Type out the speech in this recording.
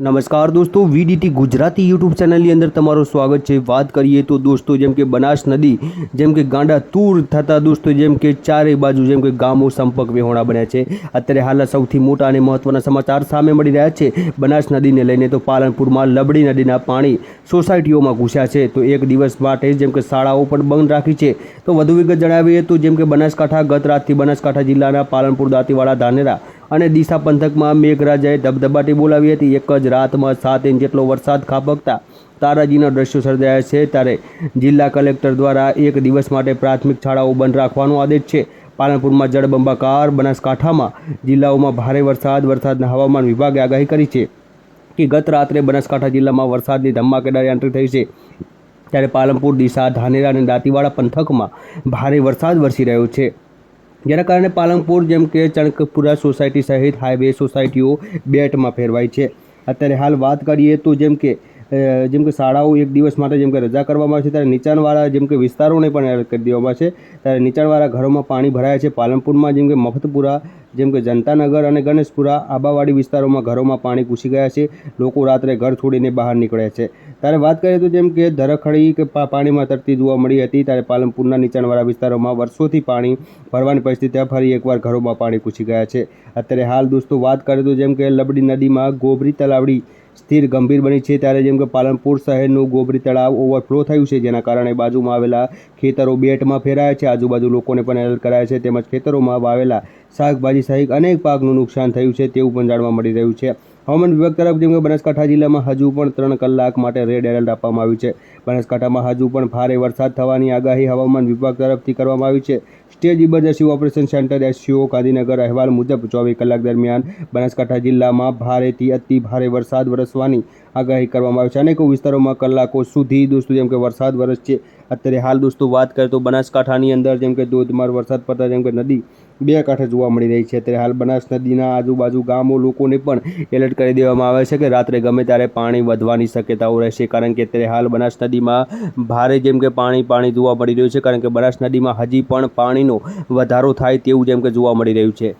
નમસ્કાર દોસ્તો, VDT Gujarati YouTube ચેનલની અંદર તમારું સ્વાગત છે. વાત કરીએ તો દોસ્તો, જેમ કે બનાસ નદી, જેમ કે ગાંડા તૂર થતા દોસ્તો, જેમ કે ચારે બાજુ, જેમ કે ગામો સંપર્ક વિહોણા બન્યા છે. અત્યારે હાલના સૌથી મોટા અને મહત્વના સમાચાર સામે મળી રહ્યા છે. બનાસ નદીને લઈને તો પાલનપુરમાં લબડી નદીના પાણી સોસાયટીઓમાં ઘૂસ્યા છે. તો એક દિવસ માટે જેમ કે શાળાઓ પણ બંધ રાખી છે. તો વધુ વિગત જણાવીએ તો જેમ કે બનાસકાંઠા ગત રાતથી બનાસકાંઠા જિલ્લાના પાલનપુર, દાંતીવાડા, ધાનેરા અને ડીસા પંથકમાં મેઘરાજાએ ધબધબાટી બોલાવી હતી. એક જ રાતમાં સાત ઇંચ જેટલો વરસાદ ખાબકતા તારાજીના દ્રશ્યો સર્જાયા છે. ત્યારે જિલ્લા કલેક્ટર દ્વારા એક દિવસ માટે પ્રાથમિક શાળાઓ બંધ રાખવાનો આદેશ છે. પાલનપુરમાં જળબંબાકાર બનાસકાંઠામાં જિલ્લાઓમાં ભારે વરસાદ, વરસાદના હવામાન વિભાગે આગાહી કરી છે કે ગત રાત્રે બનાસકાંઠા જિલ્લામાં વરસાદની ધમાકેદાર એન્ટ્રી થઈ છે. ત્યારે પાલનપુર, ડીસા, ધાનેરા અને દાંતીવાડા પંથકમાં ભારે વરસાદ વરસી રહ્યો છે. જેના કારણે પાલનપુર જેમ કે ચણકપુરા સોસાયટી સહિત હાઈવે સોસાયટીઓ બેટમાં ફેરવાઈ છે. અત્યારે હાલ વાત કરીએ તો જેમ કે જેમ કે શાળાઓ એક દિવસ માટે જેમ કે રજા કરવામાં આવે છે, ત્યારે નીચાણવાળા જેમ કે વિસ્તારોને પણ એલર્ટ કરી દેવામાં આવે છે. ત્યારે નીચાણવાળા ઘરોમાં પાણી ભરાયા છે. પાલનપુરમાં જેમ કે મફતપુરા જેમ કે જનતાનગર અને ગણેશપુરા આબાવાડી વિસ્તારોમાં ઘરોમાં પાણી ઘૂસી ગયા છે. લોકો રાત્રે ઘર છોડીને બહાર નીકળે છે. ત્યારે વાત કરીએ તો જેમ કે ધરખડી કે પાણીમાં તરતી જોવા મળી હતી ત્યારે પાલનપુરના નીચાણવાળા વિસ્તારોમાં વર્ષોથી પાણી ભરવાની પરિસ્થિતિ ફરી એકવાર ઘરોમાં પાણી ઘૂસી ગયા છે. અત્યારે હાલ દોસ્તો વાત કરીએ તો જેમ કે લબડી નદીમાં ગોબરી તલાવડી સ્થિર ગંભીર બની છે ત્યારે જેમ કે પાલનપુર શહેરનું ગોબરી તળાવ ઓવરફ્લો થયું છે, જેના કારણે બાજુમાં આવેલા ખેતરો બેટમાં ફેરાયા છે, આજુબાજુ લોકોને પણ એલર્ટ કરાયા છે, તેમજ ખેતરોમાં વાવેલા શાકભાજી સહિત અનેક પાકનું નુકસાન થયું છે, તેવું પણ જાણવા મળી રહ્યું છે. હવામાન વિભાગ તરફ જેમ કે બનાસકાંઠા જિલ્લામાં હજુ પણ ત્રણ કલાક માટે રેડ એલર્ટ આપવામાં આવ્યું છે. બનાસકાંઠામાં હજુ પણ ભારે વરસાદ થવાની આગાહી હવામાન વિભાગ તરફથી કરવામાં આવી છે. State emergency operation centre SCO Gandhinagar અહેવાલ મુજબ ચોવીસ કલાક દરમિયાન બનાસકાંઠા જિલ્લામાં ભારેથી અતિ ભારે વરસાદ વરસવાની આગાહી કરવામાં આવી છે. અનેકો વિસ્તારોમાં કલાકો સુધી દોસ્તો, જેમ કે વરસાદ વરસશે અત્યારે હાલ દોસ્તો વાત કરીએ તો બનાસકાંઠાની અંદર જેમ કે ધોધમાર વરસાદ પડતા, જેમ કે નદી બે કાંઠે જોવા મળી રહી છે. અત્યારે હાલ બનાસ નદીના આજુબાજુ ગામો લોકોને પણ એલર્ટ કરી દેવામાં આવે છે કે રાત્રે ગમે ત્યારે પાણી વધવાની શક્યતાઓ રહેશે. કારણ કે અત્યારે હાલ બનાસ નદીમાં ભારે જેમ કે પાણી પાણી જોવા મળી રહ્યું છે. કારણ કે બનાસ નદીમાં હજી પણ પાણીનો વધારો થાય તેવું જેમ કે જોવા મળી રહ્યું છે.